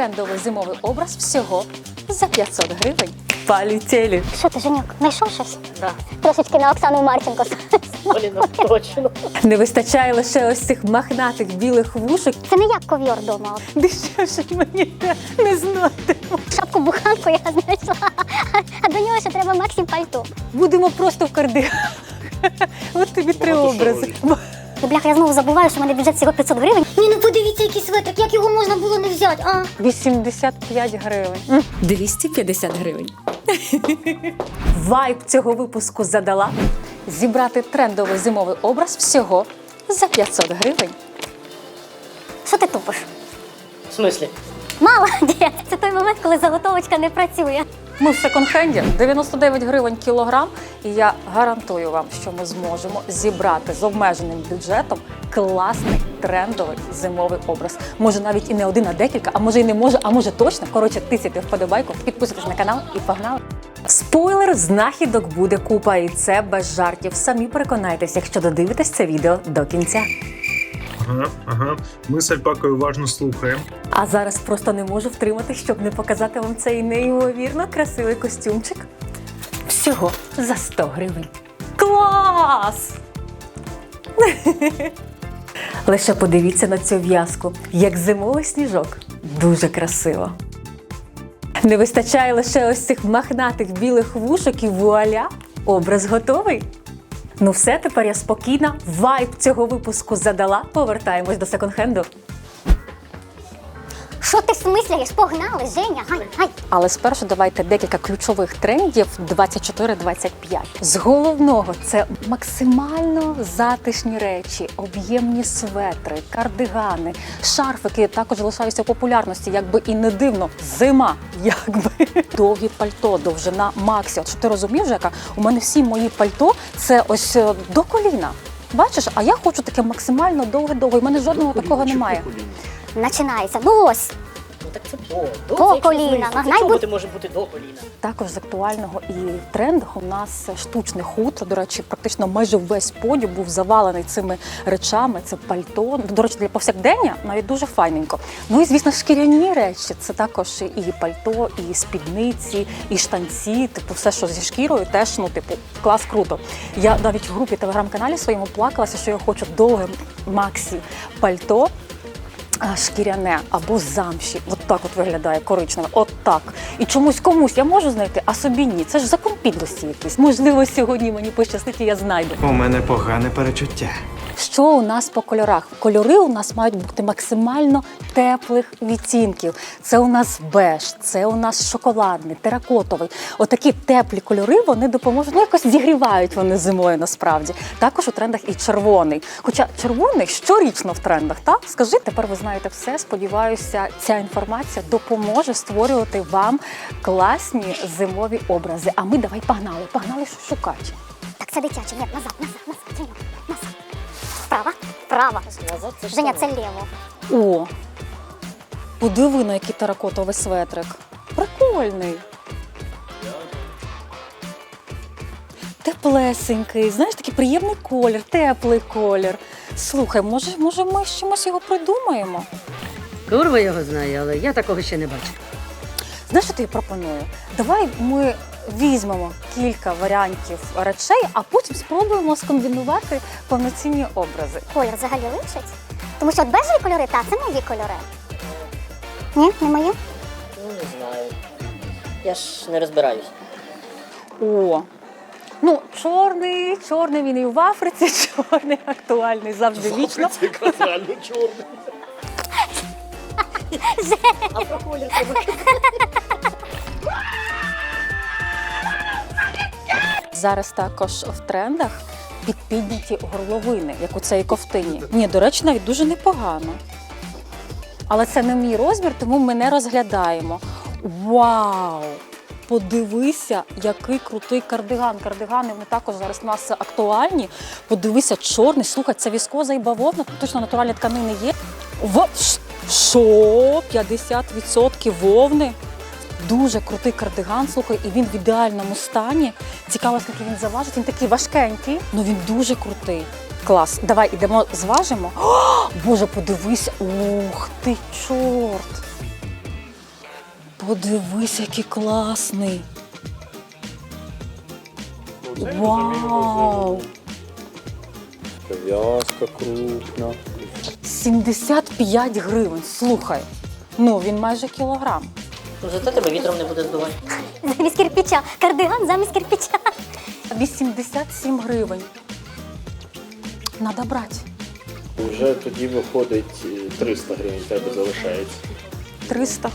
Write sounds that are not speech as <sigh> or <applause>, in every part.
трендовий зимовий образ всього за 500 гривень. Полетели! Що ти, Женюк, знайшов щось? Да. Трошечки на Оксану Марченко. Блін, ну, точно. Не вистачає лише ось цих махнатих білих вушок. Це не як ков'йор вдома. Дешевше мені не- не знати. Шапку буханку я знайшла. А до нього ще треба Максим пальто. Будемо просто в кардиганах. От тобі три образи. Бляха, я знову забуваю, що в мене бюджет всього 500 гривень. Ну подивіться, який светик, як його можна було не взяти, а? 85 гривень. 250 гривень. <laughs> Вайб цього випуску задала зібрати трендовий зимовий образ всього за 500 гривень. Що ти тупиш? В смислі? Молодець! Це той момент, коли заготовочка не працює. Ми в секонд-хенді 99 гривень кілограм, і я гарантую вам, що ми зможемо зібрати з обмеженим бюджетом класний трендовий зимовий образ. Може навіть і не один, а декілька, а може і не може, а може точно. Коротше, тисяйте вподобайку, підписуйтесь на канал і погнали. Спойлер, знахідок буде купа, і це без жартів. Самі переконайтеся, якщо додивитесь це відео до кінця. Ага, ага. Ми з Альпакою уважно слухаємо. А зараз просто не можу втримати, щоб не показати вам цей неймовірно красивий костюмчик. Всього за 100 гривень. Клас! <laughs> Лише подивіться на цю в'язку, як зимовий сніжок. Дуже красиво. Не вистачає лише ось цих махнатих білих вушок і вуаля, образ готовий. Ну все, тепер я спокійна. Вайб цього випуску задала. Повертаємось до секонд-хенду. Що ти смислюєш? Погнали, Женя, гай, гай. Але спершу давайте декілька ключових трендів 24-25. З головного це максимально затишні речі, об'ємні светри, кардигани, шарфики також залишаються в популярності, якби і не дивно. Зима, якби довгі пальто, довжина Максі. От що ти розумієш, яка у мене всі мої пальто це ось е, до коліна. Бачиш, а я хочу таке максимально довге-довге. У мене жодного такого немає. Починається. Ну ось. Ну так це по. По Це коліна. Нагнай знизу, може бути до коліна. Також з актуального і трендах у нас штучне хутро. До речі, практично майже весь подіум був завалений цими речами. Це пальто. До речі, для повсякдення навіть дуже файненько. Ну і звісно, шкіряні речі. Це також і пальто, і спідниці, і штанці. Типу, все, що зі шкірою, теж ну, типу, клас круто. Я навіть в групі телеграм-каналі своєму плакалася, що я хочу довге максі пальто. Шкіряне або замші, от так от виглядає коричневе, от так. І чомусь комусь я можу знайти, а собі ні. Це ж закон підлості якийсь. Можливо, сьогодні мені пощастить, і я знайду. У мене погане перечуття. Що у нас по кольорах? Кольори у нас мають бути максимально теплих відтінків. Це у нас беж, це у нас шоколадний, теракотовий. Отакі теплі кольори вони допоможуть. Ну якось зігрівають вони зимою насправді. Також у трендах і червоний. Хоча червоний щорічно в трендах, так скажи, тепер ви знаєте все. Сподіваюся, ця інформація допоможе створювати вам класні зимові образи. А ми давай погнали, погнали шукати. Так, це дитяче. Ні, назад, назад, назад. Вправо, вправо. Назад це ж Женя, це ліво. О, подиви на який теракотовий светрик. Прикольний. Теплесенький, знаєш, такий приємний колір, теплий колір. Слухай, може, може ми з чимось його придумаємо? Курва його знає, але я такого ще не бачив. Знаєш, що я пропоную? Давай ми візьмемо кілька варіантів речей, а потім спробуємо скомбінувати повноцінні образи. Колір взагалі лишить. Тому що от бежеві кольори, та це мої кольори. Ні, не мої? Ну не знаю. Я ж не розбираюсь. О, ну чорний, чорний він і в Африці, <laughs> чорний актуальний завжди вічно. реально чорний. А про колір треба. <laughs> Зараз також в трендах підпідняті горловини, як у цій ковтині. Ні, до речі, навіть дуже непогано. Але це не мій розмір, тому ми не розглядаємо. Вау! Подивися, який крутий кардиган. Кардигани вони також зараз у нас актуальні. Подивися, чорний. Слухай, це віскоза і бавовна, тут точно натуральні тканини є. В... Що? 50% вовни. Дуже крутий кардиган, слухай, і він в ідеальному стані. Цікаво, скільки він заважить. Він такий важкенький, але він дуже крутий. Клас. Давай ідемо, зважимо. О, Боже, подивись. Ух ти, чорт. Подивись, який класний. Вау! Пов'язка крупна. 75 гривень. Слухай. Ну, він майже кілограм. Ну, зато тебе вітром не буде здувати. Замість кирпича. Кардиган замість кирпича. 87 гривень. Надо брати. Вже тоді виходить е, 300 гривень, тебе залишається. 300.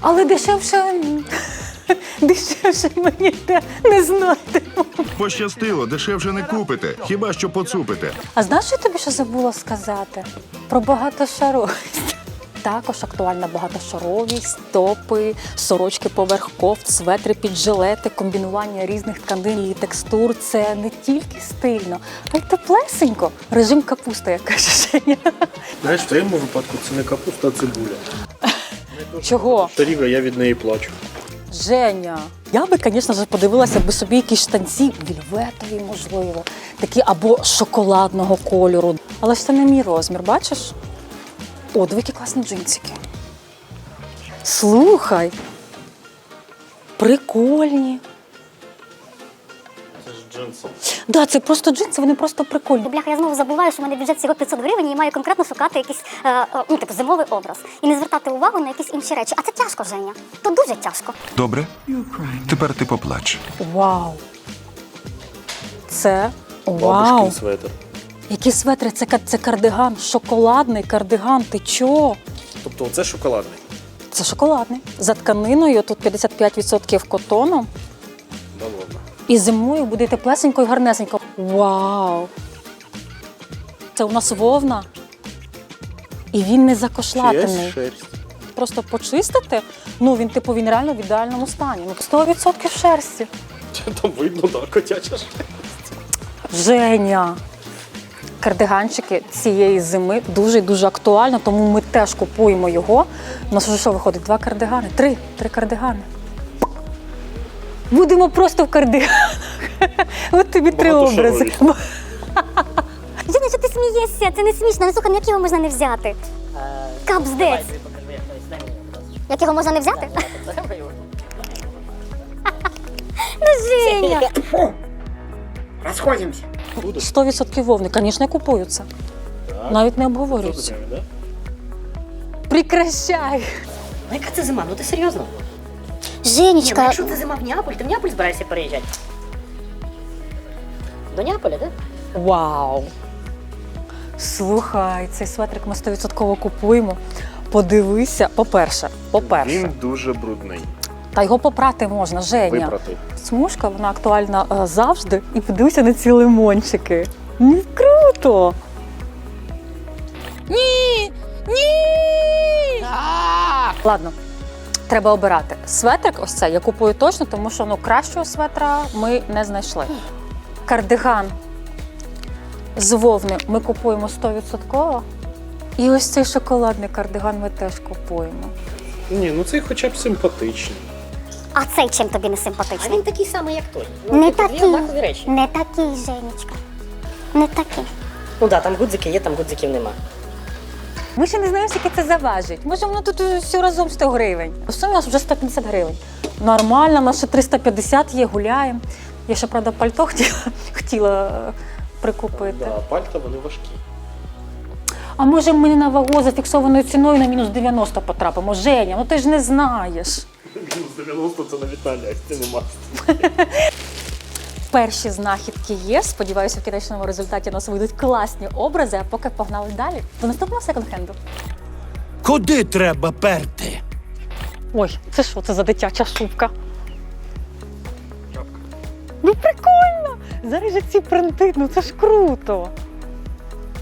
Але дешевше. <laughs> Дешевше мені те не знатиму. Пощастило, дешевше не купите, хіба що поцупите. А знаєш, що я тобі ще забула сказати? Про багатошаровість. Також актуальна багатошаровість, топи, сорочки поверх кофт, светри під жилети, комбінування різних тканин і текстур. Це не тільки стильно, а й теплесенько. Режим капуста, як каже Женя. Знаєш, в твоєму випадку це не капуста, а цибуля. Чого? Старіга, я від неї плачу. Женя. Я би, звісно ж, подивилася би собі якісь штанці, вільветові, можливо, такі або шоколадного кольору. Але ж це не мій розмір, бачиш? О, які класні джинсики. Слухай. Прикольні. Це ж джинси. Да, це просто джинси, вони просто прикольні. Бляха, я знову забуваю, що в мене бюджет всього 500 гривень і маю конкретно шукати якийсь е, е, ну, типу, зимовий образ. І не звертати увагу на якісь інші речі. А це тяжко, Женя. То дуже тяжко. Добре? Тепер ти поплач. Вау. Це вау. Бабушкин светр. Які светри? Це, це кардиган, шоколадний кардиган. Ти чого? Тобто оце шоколадний. Це шоколадний. За тканиною тут 55% котону. Да ладно. І зимою буде теплесенько і гарнесенько. Вау! Це у нас вовна. І він не закошлатений. шерсть. Просто почистити. Ну він типу він реально в ідеальному стані. Ну 100% шерсті. Там видно, да, котяча шерсть. Женя. Кардиганчики цієї зими дуже і дуже актуально, тому ми теж купуємо його. У нас вже що виходить? Два кардигани. Три. Три кардигани. Будемо просто в кардиганах. От тобі три образи. <laughs> Женя, що ти смієшся? Це не смішно. Ну слухай, ну як його можна не взяти? Капздець. Давай, тобі як його можна не взяти? <laughs> Давай його. <laughs> Ну, Женя. 100% вовни. Звісно, я купую це. Навіть не обговорюється. Це да? Прекращай. Ну яка це зима? Ну ти серйозно? Ні, ну Женечка, якщо це зима в Неаполь, ти в Неаполь збираєшся переїжджати? До Неаполя, так? Вау! Слухай, цей светрик ми 100% купуємо. Подивися, по-перше, по-перше, Він дуже брудний. Та його попрати можна, Женя. Випрати. Смужка, вона актуальна е, завжди. І подивися на ці лимончики. Ну, круто! Ні! Ні! Ладно, треба обирати. Светрик ось цей я купую точно, тому що ну, кращого светра ми не знайшли. Кардиган з вовни ми купуємо 100%. І ось цей шоколадний кардиган ми теж купуємо. Ні, ну цей хоча б симпатичний. А цей чим тобі не симпатичний? А він такий самий, як той. Не Ну, типу, дві такий. однакові речі. Не такий, Женечка. Не такий. Ну так, там гудзики є, там гудзиків нема. Ми ще не знаємо, скільки це заважить. Може, воно тут все разом 100 гривень. В сумі у нас вже 150 гривень. Нормально, у нас ще 350 є, гуляємо. Я ще, правда, пальто <laughs> хотіла, хотіла е, прикупити. Да, пальта вони важкі. А може ми на вагу зафіксованою ціною на мінус 90 потрапимо? Женя, ну ти ж не знаєш. Мінус 90 це на Алясці нема. Перші знахідки є. Сподіваюся, в кінечному результаті у нас вийдуть класні образи, а поки погнали далі. До наступного секонд-хенду. Куди треба перти? Ой, це що це за дитяча шубка? Ну прикольно! Зараз же ці принти, ну це ж круто.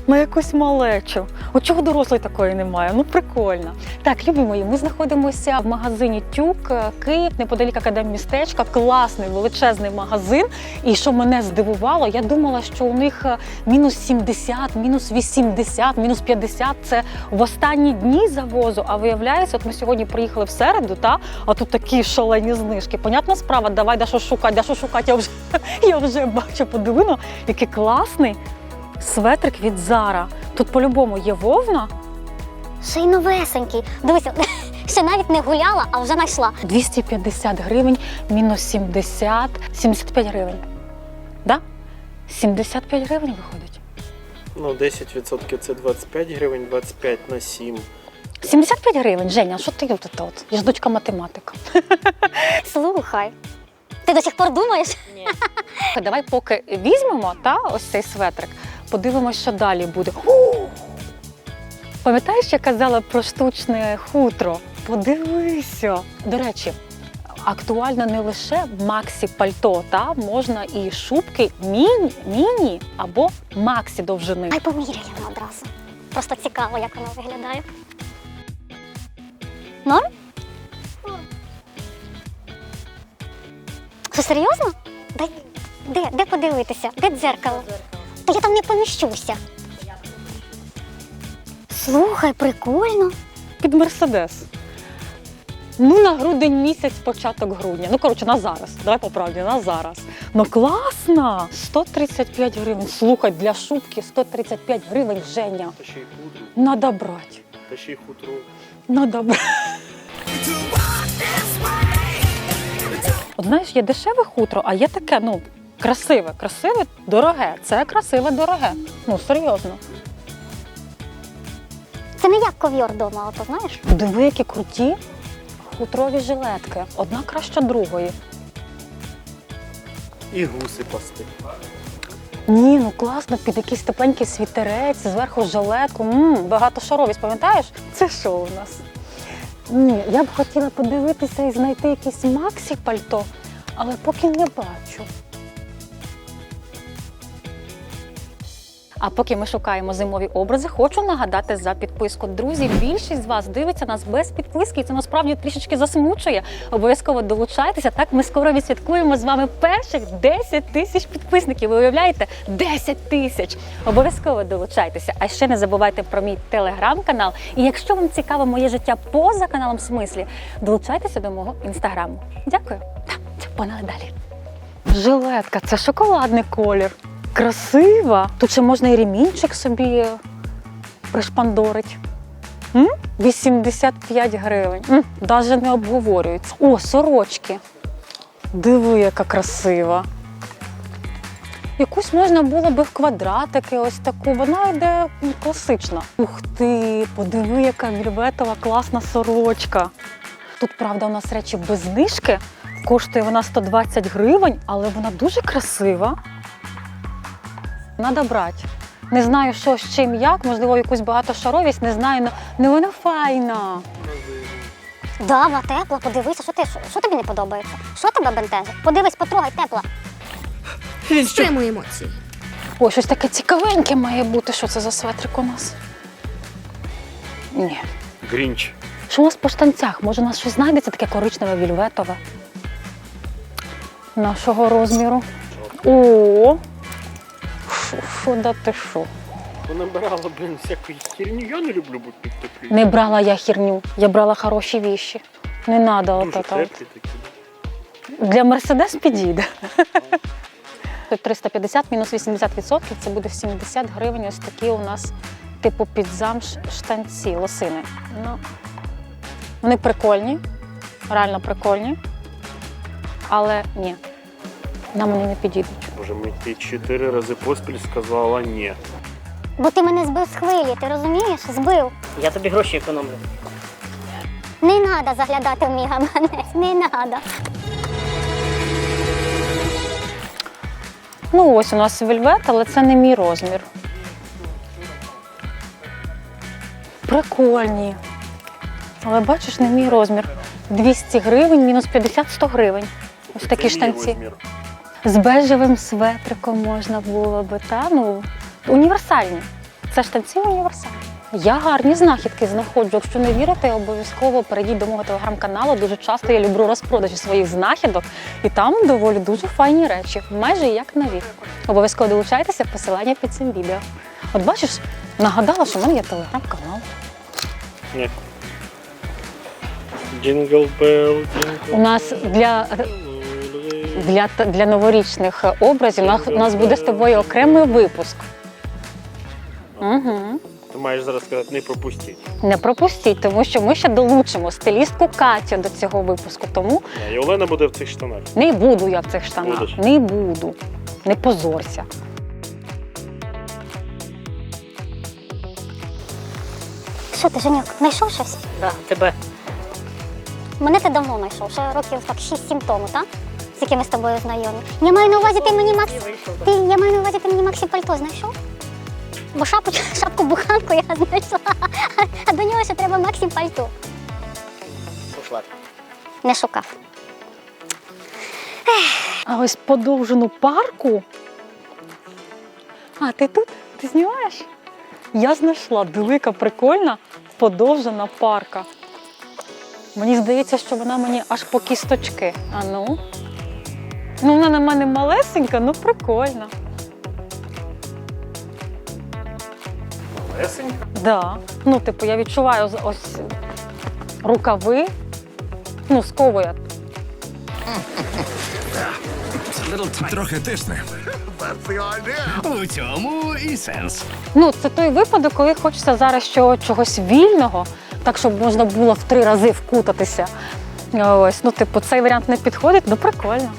На якусь малечу. От чого дорослої такої немає? Ну прикольно. Так, любі мої, ми знаходимося в магазині Тюк, е, Київ, неподалік академмістечка. Класний величезний магазин. І що мене здивувало, я думала, що у них е, мінус 70, мінус 80, мінус 50 це в останні дні завозу. А виявляється, от ми сьогодні приїхали в середу, та а тут такі шалені знижки. Понятна справа, давай де що шукати, де що шукати. Я вже <laughs> я вже бачу, подивино, який класний светрик від Зара. Тут по-любому є вовна. Ще й новесенький. Дивися, <laughs> Ще навіть не гуляла, а вже знайшла. 250 гривень мінус 70, 75 гривень. Да? 75 гривень виходить. Ну, 10% це 25 гривень, 25 на 7. 75 гривень, Женя, що ти тут? от? Я ж дочка математика. <laughs> Слухай. Ти до сих пор думаєш? Ні. Давай поки візьмемо та, ось цей светрик, подивимося, що далі буде. Пам'ятаєш, я казала про штучне хутро? Подивися. До речі, актуально не лише максі пальто, та можна і шубки міні, міні або максі довжини. Ай поміряємо одразу. Просто цікаво, як воно виглядає. Норм? Що, серйозно? Де, де подивитися? Де дзеркало? Та я там не поміщуся. Слухай, прикольно. Під мерседес. Ну, на грудень місяць, початок грудня. Ну, коротше, на зараз. Давай по правді, на зараз. Ну класно! 135 гривень. Слухай, для шубки 135 гривень, Женя. Та ще й хутро. Надо брати. Та ще й хутро. Надо брати. От знаєш, є дешеве хутро, а є таке, ну, красиве, красиве, дороге. Це красиве, дороге. Ну, серйозно. Це не як ков'йор вдома, ото знаєш? Диви, які круті хутрові жилетки. Одна краще другої. І гуси пасти. Ні, ну класно, під якийсь тепленький світерець, зверху жилетку. Мм, багатошаровість, пам'ятаєш? Це що у нас? Ні, я б хотіла подивитися і знайти якийсь максі пальто, але поки не бачу. А поки ми шукаємо зимові образи, хочу нагадати за підписку. Друзі, більшість з вас дивиться нас без підписки, і це насправді трішечки засмучує. Обов'язково долучайтеся. Так ми скоро відсвяткуємо з вами перших 10 тисяч підписників. Ви уявляєте? 10 тисяч! Обов'язково долучайтеся. А ще не забувайте про мій телеграм-канал. І якщо вам цікаво моє життя поза каналом смислі, долучайтеся до мого інстаграму. Дякую. Та, Погнали далі. Жилетка, це шоколадний колір. Красива. Тут ще можна і ремінчик собі пришпандорить. М? 85 гривень. М, Даже не обговорюється. О, сорочки. Диви, яка красива. Якусь можна було би в квадратики, ось таку. Вона йде класична. Ух ти, подиви, яка вільветова класна сорочка. Тут, правда, у нас речі без знижки. Коштує вона 120 гривень, але вона дуже красива. Надо брати. Не знаю, що з чим як, можливо, якусь багатошаровість, не знаю, але не вона файна. Да, вона тепла, подивися, що ти що, що тобі не подобається? Що тебе бентежить? Подивись, потрогай, тепла. Стримуй емоції. Ой, щось таке цікавеньке має бути. Що це за светрик у нас? Ні. Грінч. Що у нас по штанцях? Може, у нас щось знайдеться таке коричневе, вільветове? Нашого розміру. О! Шо да ти що? Вона брала, блін, всяку херню. Я не люблю бути під теплі. Не брала я херню, я брала хороші віші. Не треба Дуже от це. от. теплі такі. Для Мерседес підійде. 350 мінус 80%, це буде 70 гривень. Ось такі у нас, типу, під замш штанці, лосини. Ну, вони прикольні, реально прикольні. Але ні, нам вони не підійдуть. Боже, мені ти чотири рази поспіль сказала ні. Бо ти мене збив з хвилі, ти розумієш? Збив. Я тобі гроші економлю. Не треба заглядати в мій гаманець, не треба. Ну, ось у нас вельвет, але це не мій розмір. Прикольні. Але бачиш, не мій розмір. 200 гривень, мінус 50 100 гривень. Ось такі Це мій штанці. З бежевим светриком можна було би, та ну універсальні. Це штанці універсальні. Я гарні знахідки знаходжу. Якщо не вірите, обов'язково перейдіть до мого телеграм-каналу. Дуже часто я люблю розпродажі своїх знахідок, і там доволі дуже файні речі, майже як нові. Обов'язково долучайтеся, посилання під цим відео. От бачиш, нагадала, що в мене є телеграм-канал. Ні. Джингл бел, джингл У нас для для, для новорічних образів у нас, у нас буде з тобою окремий випуск. Угу. маєш зараз сказати, не пропустіть. Не пропустіть, тому що ми ще долучимо стилістку Катю до цього випуску. Тому А, І Олена буде в цих штанах. не буду я в цих штанах. Будеш? Не буду. Не позорся. Що ти, Женюк, знайшов щось? Да, тебе. Мене ти давно знайшов, ще років так 6-7 тому, так? З якими з тобою знайомі. Я маю на увазі, ти мені Макс. Ти, я маю на увазі, ти мені Максі пальто знайшов? Бо шапку, <laughs> шапку буханку я знайшла, а до нього ще треба Максі пальто. Пошла. Не шукав. А ось подовжену парку. А, ти тут? Ти знімаєш? Я знайшла велика, прикольна, подовжена парка. Мені здається, що вона мені аж по кісточки. А ну. Ну, вона на мене малесенька, ну прикольна. Лесенька. Да. Ну, типу, я відчуваю ось- ось рукави. Ну, сковує. Трохи тисне. У цьому і сенс. Ну, це той випадок, коли хочеться зараз що, чогось вільного, так щоб можна було в три рази вкутатися. Ось, ну, типу, цей варіант не підходить, ну прикольно.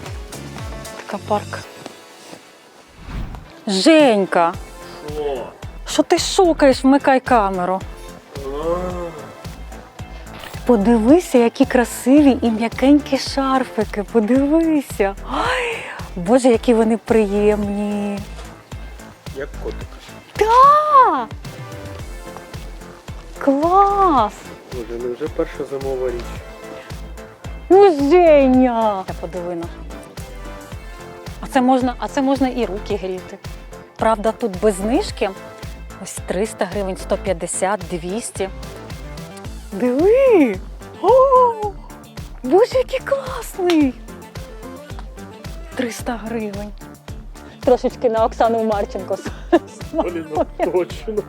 Парк. Женька, що ти шукаєш? Вмикай камеру. Подивися, які красиві і м'якенькі шарфики. Подивися. Ой, Боже, які вони приємні. як котик. Да! Клас! Боже, не вже перша зимова річ. Ну, Женя! Я подиви на. А це можна, а це можна і руки гріти. Правда, тут без знижки. Ось 300 гривень, 150, 200. Диви! О! Боже, який класний! 300 гривень. Трошечки на Оксану Марченко. Блін, ну, точно.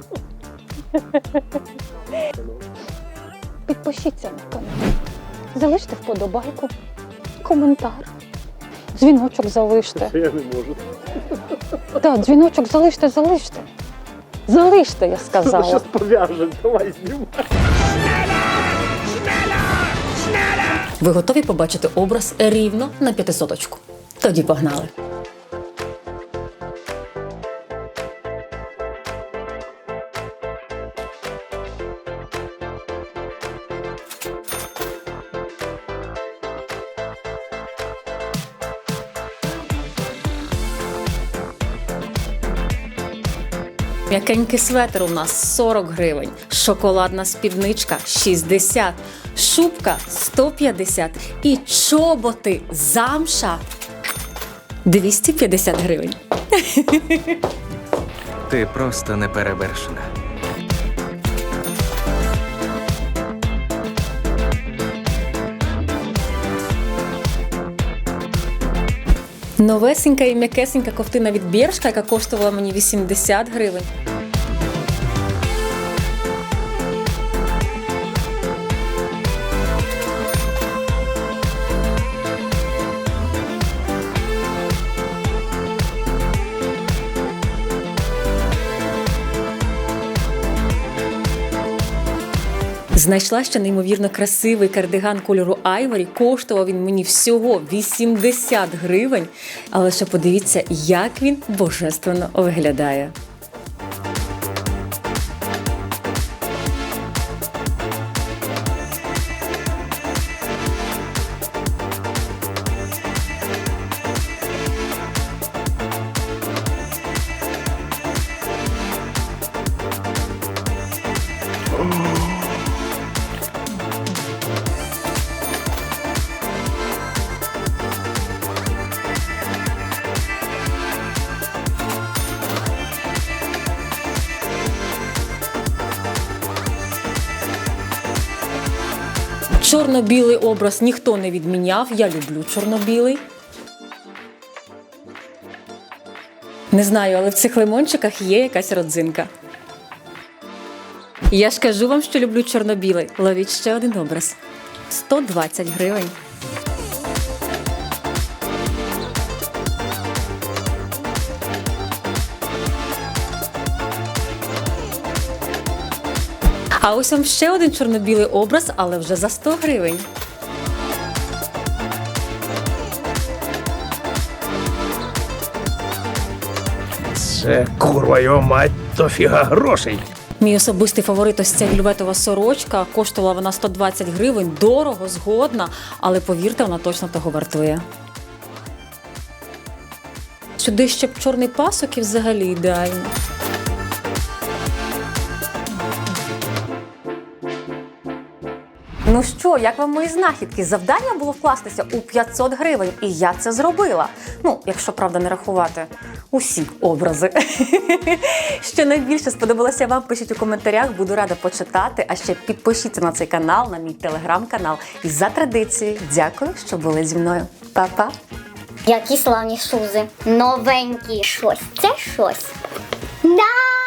Підпишіться на канал, залиште вподобайку, коментар, дзвіночок залиште. Це я не можу. Так, дзвіночок залиште, залиште. Залиште, я сказала. Зараз пов'яжемо, давай знімай. Ви готові побачити образ рівно на п'ятисоточку? Тоді погнали. М'якенький светр у нас 40 гривень, шоколадна спідничка 60, шубка 150 і чоботи замша 250 гривень. Ти просто неперевершена. Новесенька і м'якесенька ковтина від Бершка, яка коштувала мені 80 гривень. Знайшла ще неймовірно красивий кардиган кольору Айворі. Коштував він мені всього 80 гривень. Але ще подивіться, як він божественно виглядає. Чорно-білий образ ніхто не відміняв. Я люблю чорно-білий. Не знаю, але в цих лимончиках є якась родзинка. Я ж кажу вам, що люблю чорно-білий. Ловіть ще один образ. 120 гривень. А ось вам ще один чорно-білий образ, але вже за 100 гривень. Це курва його мать, дофіга грошей. Мій особистий фаворит ось ця вільветова сорочка. Коштувала вона 120 гривень, дорого, згодна, але повірте, вона точно того вартує. Сюди ще б чорний пасок і взагалі ідеально. Ну що, як вам мої знахідки? Завдання було вкластися у 500 гривень, і я це зробила. Ну, якщо правда не рахувати усі образи. <laughs> Що найбільше сподобалося вам, пишіть у коментарях, буду рада почитати. А ще підпишіться на цей канал, на мій телеграм-канал. І за традицією, дякую, що були зі мною. Па-па! Які славні шузи. Новенькі. Щось. Це щось. Да!